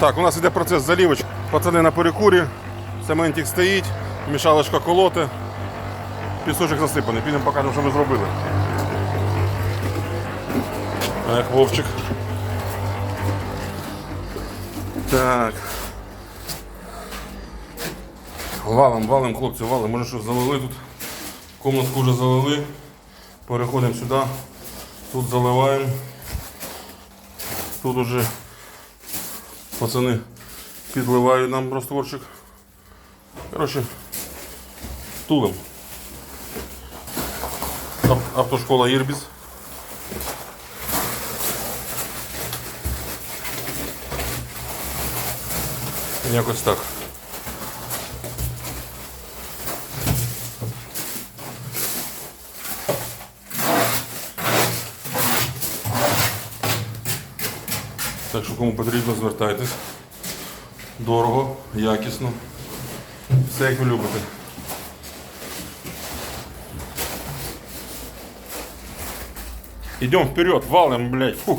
Так, у нас йде процес залівочки. Пацани на перекурі, цементик стоїть, мішалочка колоти, пісочок засипаний. Підемо покажемо, що ми зробили. Ех, Вовчик. Так. Валом, валом, хлопці, валом. Може щось залили тут. Комнатку вже залили. Переходимо сюди. Тут заливаємо. Тут уже пацани підливають нам розтворчик. Коротше, тулим. Ав- Автошкола Ірбіс. Якось так. Так що кому потрібно, звертайтесь. Дорого, якісно. Все як ви любите. Идем вперед, валим, блядь. Фух.